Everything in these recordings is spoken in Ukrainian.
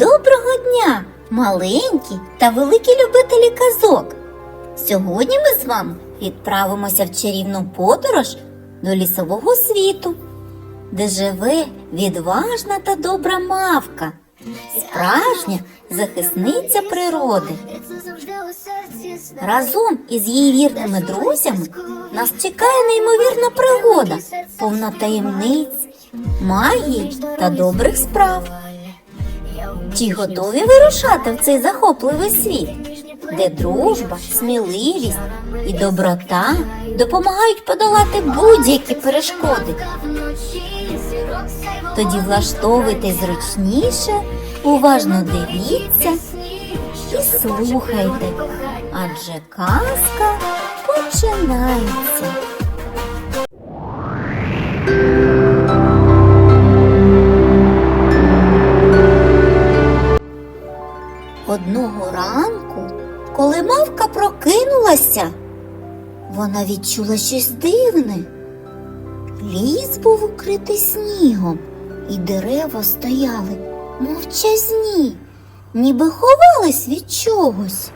Доброго дня, маленькі та великі любителі казок. Сьогодні ми з вами відправимося в чарівну подорож до лісового світу, де живе відважна та добра мавка, справжня захисниця природи. Разом із її вірними друзями нас чекає неймовірна пригода, повна таємниць, магії та добрих справ. Чи готові вирушати в цей захопливий світ, де дружба, сміливість і доброта допомагають подолати будь-які перешкоди? Тоді влаштовуйтесь зручніше, уважно дивіться і слухайте, адже казка починається. Прокинулася, вона відчула щось дивне. Ліс був укритий снігом, і дерева стояли мовчазні, ніби ховались від чогось.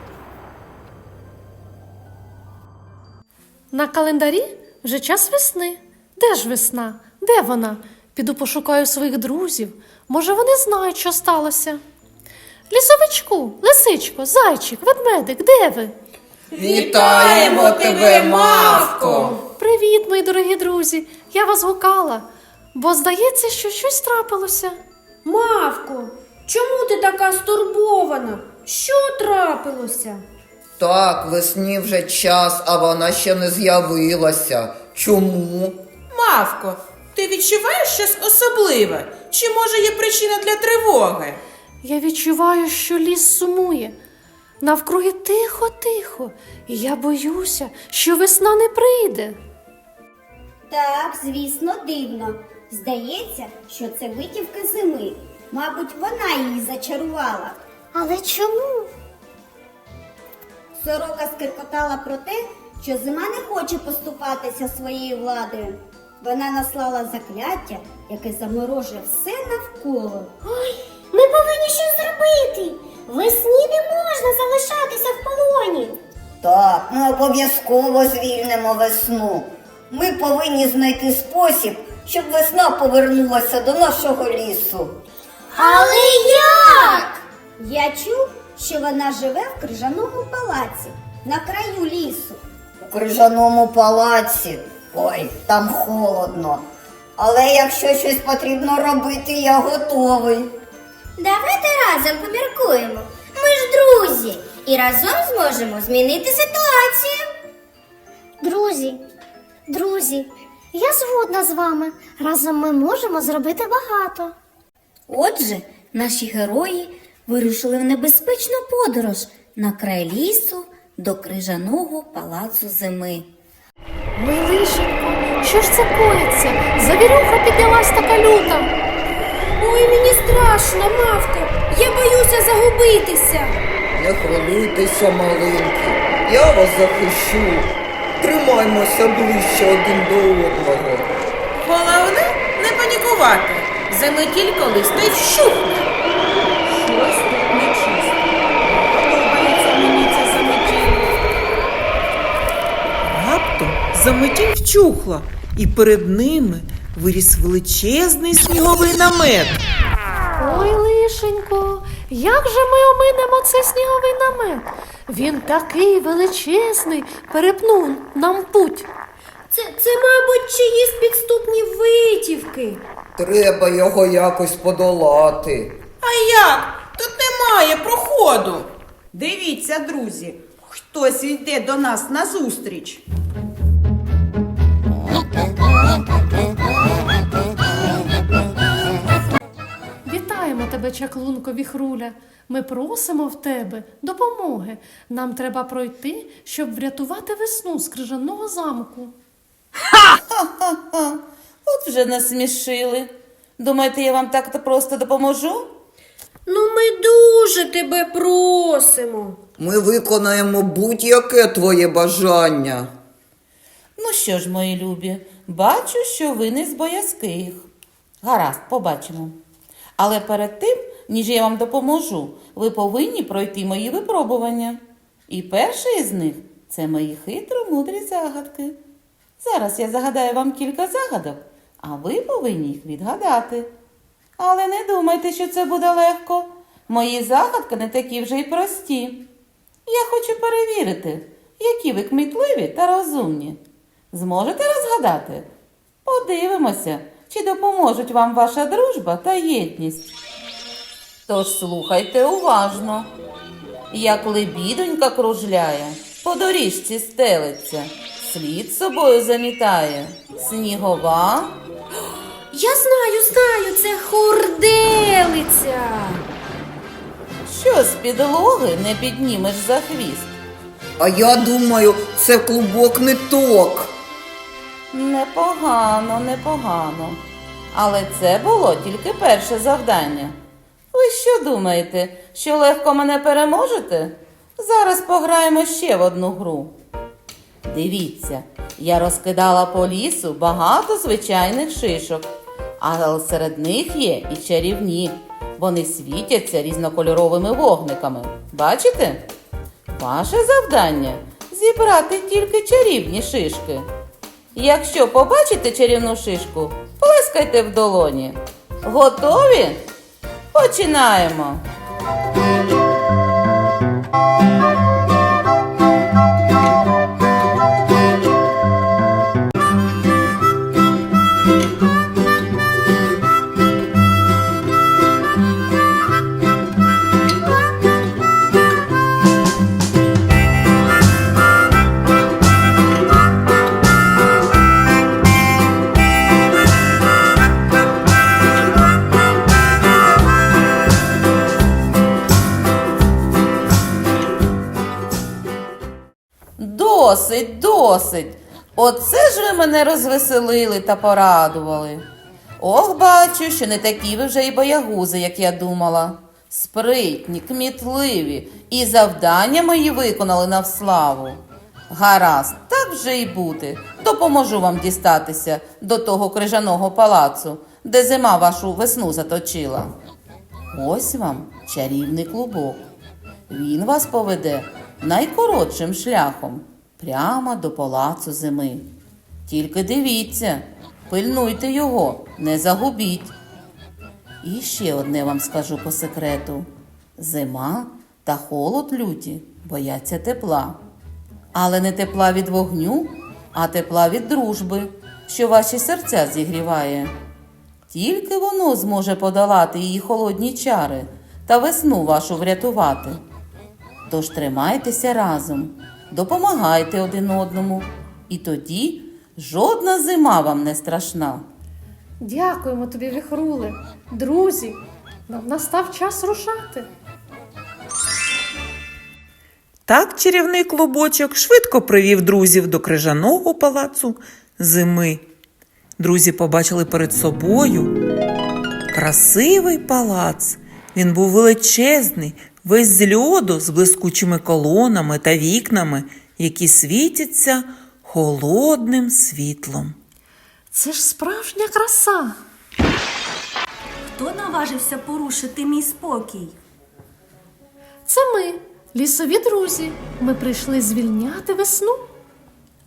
На календарі вже час весни. Де ж весна? Де вона? Піду пошукаю своїх друзів. Може, вони знають, що сталося. Лісовичку, лисичко, зайчик, ведмедик, де ви? Вітаємо тебе, мавко! Привіт, мої дорогі друзі! Я вас гукала, бо здається, що щось трапилося. Мавко, чому ти така стурбована? Що трапилося? Так, весні вже час, а вона ще не з'явилася. Чому? Мавко, ти відчуваєш щось особливе? Чи може є причина для тривоги? Я відчуваю, що ліс сумує. Навкруги тихо-тихо, і я боюся, що весна не прийде. Так, звісно, дивно. Здається, що це витівка зими. Мабуть, вона її зачарувала. Але чому? Сорока скиркотала про те, що зима не хоче поступатися своєю владою. Вона наслала закляття, яке заморожує все навколо. Ой, ми повинні щось зробити. Весні не можна залишатися в полоні. Так, ми обов'язково звільнимо весну. Ми повинні знайти спосіб, щоб весна повернулася до нашого лісу. Але як? Я чув, що вона живе в крижаному палаці на краю лісу. У крижаному палаці. Ой, там холодно. Але якщо щось потрібно робити, я готовий. Давайте разом поміркуємо. Ми ж друзі і разом зможемо змінити ситуацію. Друзі, друзі, я згодна з вами. Разом ми можемо зробити багато. Отже, наші герої вирушили в небезпечну подорож на край лісу до крижаного палацу зими. Ой, лишенько, що ж це коїться? Завірюха піднялась така люта. Ой, мені страшно, мавко. Я боюся загубитися. Не хвилюйтеся, маленькі. Я вас захищу. Тримаймося ближче один до одного. Головне не панікувати. Заметіль колись та й вщухне. Щось тут нечисто. Подобається мені ця заметіль. Раптом заметіль вчухла, і перед ними виріс величезний сніговий намет. Ой, лишенько, як же ми оминемо цей сніговий намет? Він такий величезний, перепнув нам путь. Це, це, мабуть, чиїсь підступні витівки. Треба його якось подолати. А як? Тут немає проходу. Дивіться, друзі, хтось йде до нас назустріч. Тебе, чаклунко віхруля. Ми просимо в тебе допомоги. Нам треба пройти, щоб врятувати весну з крижаного замку. Ха ха. От вже насмішили. Думаєте, я вам так просто допоможу? Ну, ми дуже тебе просимо. Ми виконаємо будь-яке твоє бажання. Ну що ж, мої любі, бачу, що ви не з боязких. Гаразд, побачимо. Але перед тим, ніж я вам допоможу, ви повинні пройти мої випробування. І перше із них це мої хитро мудрі загадки. Зараз я загадаю вам кілька загадок, а ви повинні їх відгадати. Але не думайте, що це буде легко. Мої загадки не такі вже й прості. Я хочу перевірити, які ви кмітливі та розумні. Зможете розгадати? Подивимося, чи допоможуть вам ваша дружба та єдність. Тож слухайте уважно. Як лебідонька кружляє, по доріжці стелиться, слід собою замітає, снігова. Я знаю, знаю, це хурделиця. Що з підлоги не піднімеш за хвіст? А я думаю, це клубок ниток. Непогано, непогано. Але це було тільки перше завдання. Ви що думаєте, що легко мене переможете? Зараз пограємо ще в одну гру. Дивіться, я розкидала по лісу багато звичайних шишок, але серед них є і чарівні. Вони світяться різнокольоровими вогниками. Бачите? Ваше завдання зібрати тільки чарівні шишки. Якщо побачите чарівну шишку, плескайте в долоні. Готові? Починаємо. Досить. Оце ж ви мене розвеселили та порадували. Ох, бачу, що не такі ви вже і боягузи, як я думала. Спритні, кмітливі, і завдання мої виконали на славу. Гаразд, так вже й бути. Допоможу вам дістатися до того крижаного палацу, де зима вашу весну заточила. Ось вам чарівний клубок. Він вас поведе найкоротшим шляхом прямо до палацу зими. Тільки дивіться, пильнуйте його, не загубіть. І ще одне вам скажу по секрету: зима та холод люті бояться тепла. Але не тепла від вогню, а тепла від дружби, що ваші серця зігріває. Тільки воно зможе подолати її холодні чари та весну вашу врятувати. Тож тримайтеся разом, допомагайте один одному, і тоді жодна зима вам не страшна. Дякуємо тобі, віхруле. Друзі, нам настав час рушати. Так чарівний клубочок швидко привів друзів до крижаного палацу зими. Друзі побачили перед собою красивий палац. Він був величезний, весь з льоду з блискучими колонами та вікнами, які світяться холодним світлом. Це ж справжня краса. Хто наважився порушити мій спокій? Це ми, лісові друзі. Ми прийшли звільняти весну.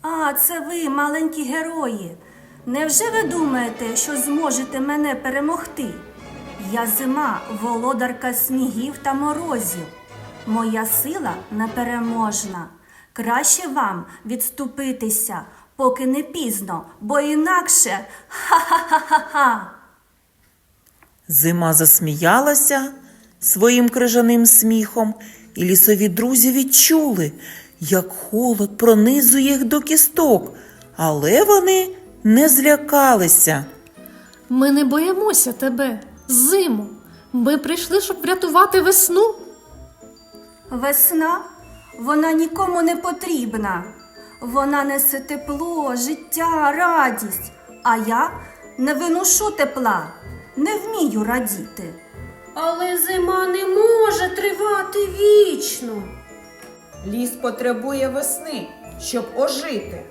А, це ви, маленькі герої. Невже ви думаєте, що зможете мене перемогти? Я зима, володарка снігів та морозів. Моя сила непереможна. Краще вам відступитися, поки не пізно, бо інакше ха-ха-ха-ха-ха. Зима засміялася своїм крижаним сміхом, і лісові друзі відчули, як холод пронизує їх до кісток, але вони не злякалися. Ми не боїмося тебе, зиму. Ми прийшли, щоб врятувати весну. Весна, вона нікому не потрібна. Вона несе тепло, життя, радість. А я не виношу тепла, не вмію радіти. Але зима не може тривати вічно. Ліс потребує весни, щоб ожити.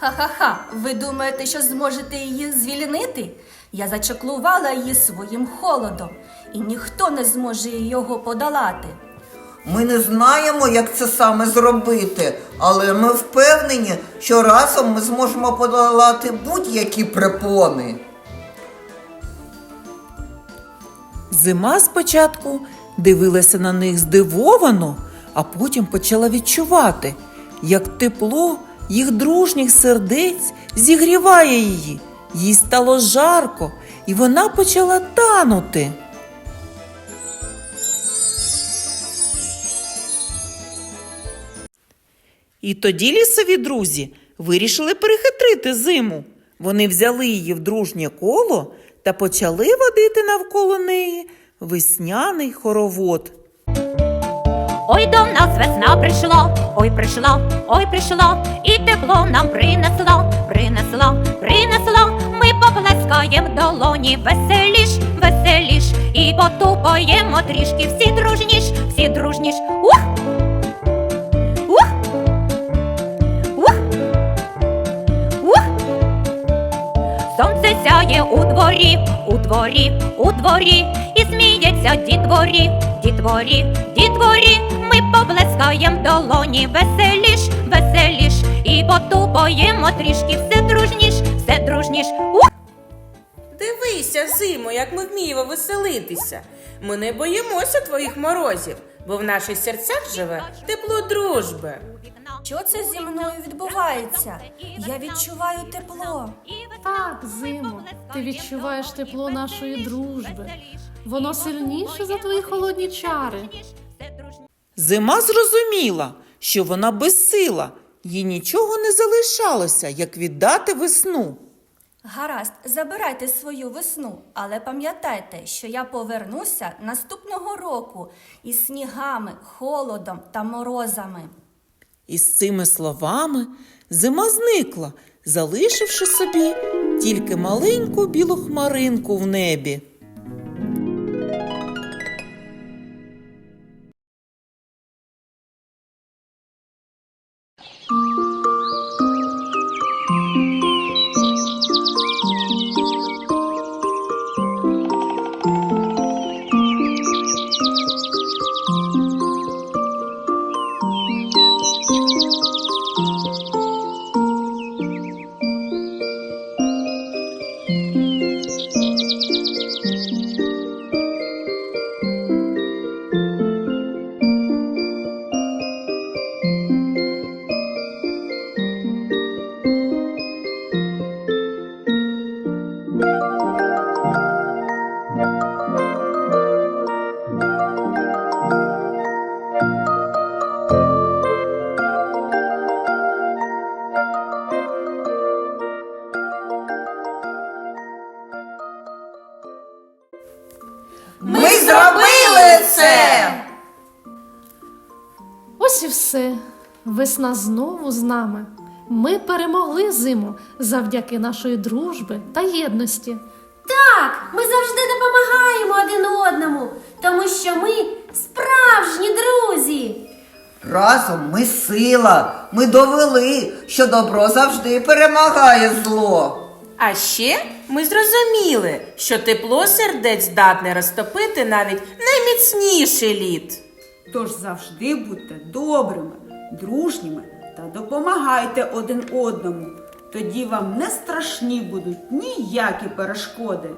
Ха-ха-ха, ви думаєте, що зможете її звільнити? Я зачаклувала її своїм холодом, і ніхто не зможе його подолати. Ми не знаємо, як це саме зробити, але ми впевнені, що разом ми зможемо подолати будь-які препони. Зима спочатку дивилася на них здивовано, а потім почала відчувати, як тепло їх дружніх сердець зігріває її. Їй стало жарко, і вона почала танути. І тоді лісові друзі вирішили перехитрити зиму. Вони взяли її в дружнє коло та почали водити навколо неї весняний хоровод. Ой, до весна прийшла, ой прийшла, ой прийшла, і тепло нам принесла, принесла, принесла. Ми поплескаєм долоні, веселіш, веселіш, і потупаємо трішки, всі дружніш, всі дружніш. Ух! Сонце сяє у дворі, у дворі, у дворі, і сміється дітворі, дітворі, дітворі. Ми долоні, веселіш, веселіш, і потупаємо трішки, все дружніш, все дружніш. Ух! Дивися, зимо, як ми вміємо веселитися. Ми не боїмося твоїх морозів, бо в наших серцях живе тепло дружби. Що це зі мною відбувається? Я відчуваю тепло. Так, зимо, ти відчуваєш тепло нашої дружби. Воно сильніше за твої холодні чари. Зима зрозуміла, що вона безсила, їй нічого не залишалося, як віддати весну. Гаразд, забирайте свою весну, але пам'ятайте, що я повернуся наступного року із снігами, холодом та морозами. І з цими словами зима зникла, залишивши собі тільки маленьку білу хмаринку в небі. Весна знову з нами. Ми перемогли зиму завдяки нашої дружби та єдності. Так, ми завжди допомагаємо один одному, тому що ми справжні друзі. Разом ми сила. Ми довели, що добро завжди перемагає зло. А ще ми зрозуміли, що тепло сердець здатне розтопити навіть найміцніший лід. Тож завжди будьте добрими, дружніми та допомагайте один одному. Тоді вам не страшні будуть ніякі перешкоди.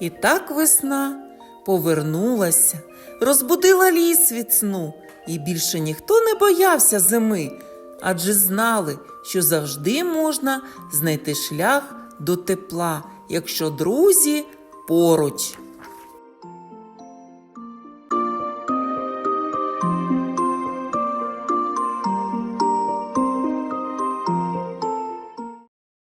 І так весна повернулася, розбудила ліс від сну, і більше ніхто не боявся зими, адже знали, що завжди можна знайти шлях до тепла, якщо друзі поруч.